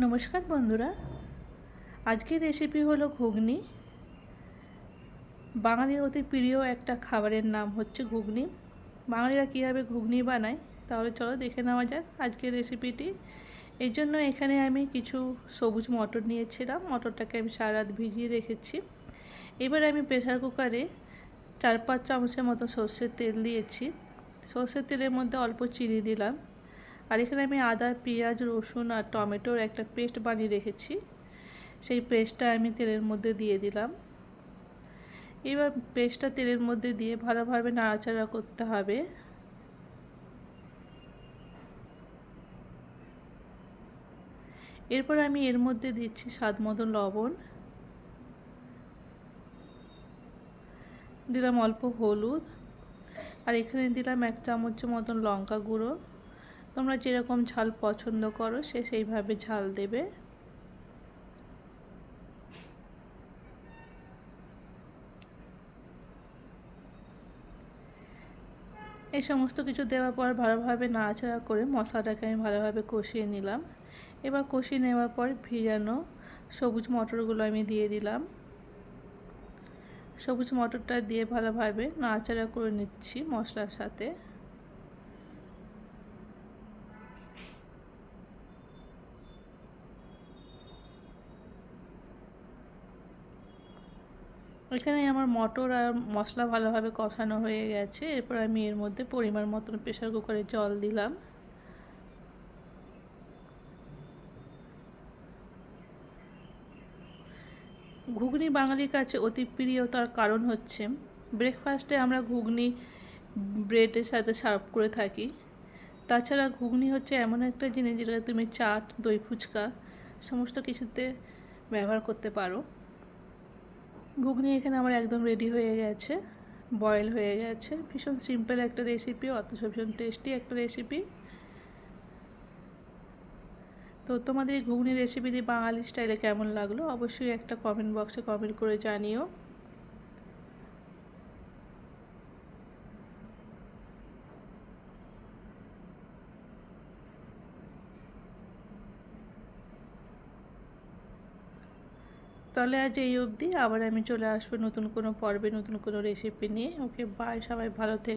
নমস্কার বন্ধুরা। আজকের রেসিপি হলো ঘুগনি। বাঙালির অতি প্রিয় একটা খাবারের নাম হচ্ছে ঘুগনি। বাঙালিরা কীভাবে ঘুগনি বানায়, তাহলে চলো দেখে নেওয়া যাক আজকের রেসিপিটি এই জন্য এখানে আমি কিছু সবুজ মটর নিয়েছিলাম, মটরটাকে আমি সারা রাত ভিজিয়ে রেখেছি। এবার আমি প্রেসার কুকারে চার পাঁচ চামচের মতো সর্ষের তেল দিয়েছি। সর্ষের তেলের মধ্যে অল্প চিনি দিলাম। আর এখানে আমি আদা, পেঁয়াজ, রসুন আর টমেটোর একটা পেস্ট বানিয়ে রেখেছি। সেই পেস্টটা আমি তেলের মধ্যে দিয়ে দিলাম। এবার পেস্টটা তেলের মধ্যে দিয়ে ভালোভাবে নাড়াচাড়া করতে হবে। এরপর আমি এর মধ্যে দিচ্ছি স্বাদ মতো লবণ। দিলাম অল্প হলুদ। আর এখানে দিলাম এক চামচের মতন লঙ্কা গুঁড়ো। তোমরা যেরকম ঝাল পছন্দ করো, সে সেইভাবে ঝাল দেবে। এই সমস্ত কিছু দেওয়ার পর ভালোভাবে নাড়াচাড়া করে মশলাটাকে আমি ভালোভাবে কষিয়ে নিলাম। এবার কষিয়ে নেওয়ার পর ভিজানো সবুজ মটরগুলো আমি দিয়ে দিলাম। সবুজ মটরটা দিয়ে ভালোভাবে নাড়াচাড়া করে নিচ্ছি মশলার সাথে। এখানে আমার মটর আর মশলা ভালোভাবে কষানো হয়ে গেছে। এরপর আমি এর মধ্যে পরিমাণ মতন প্রেশার কুকারে জল দিলাম। ঘুগনি বাঙালির কাছে অতি প্রিয় তার কারণ হচ্ছে ব্রেকফাস্টে আমরা ঘুগনি ব্রেডের সাথে সার্ভ করে থাকি। তাছাড়া ঘুগনি হচ্ছে এমন একটা জিনিস যেটা তুমি চাট, দই ফুচকা, সমস্ত কিছুতে ব্যবহার করতে পারো। ঘুগনি এখানে আমার একদম রেডি হয়ে গেছে বয়েল হয়ে গেছে। ভীষণ সিম্পল একটা রেসিপি অথচ ভীষণ টেস্টি একটা রেসিপি তো তোমাদের এই ঘুগনি রেসিপিটি বাঙালি স্টাইলে কেমন লাগল? অবশ্যই একটা কমেন্ট বক্সে কমেন্ট করে জানিও। তাহলে আজ এই অবধি। আবার আমি চলে আসব নতুন কোনো পর্বে, নতুন কোনো রেসিপি নিয়ে। ওকে বাই সবাই ভালো থেকে।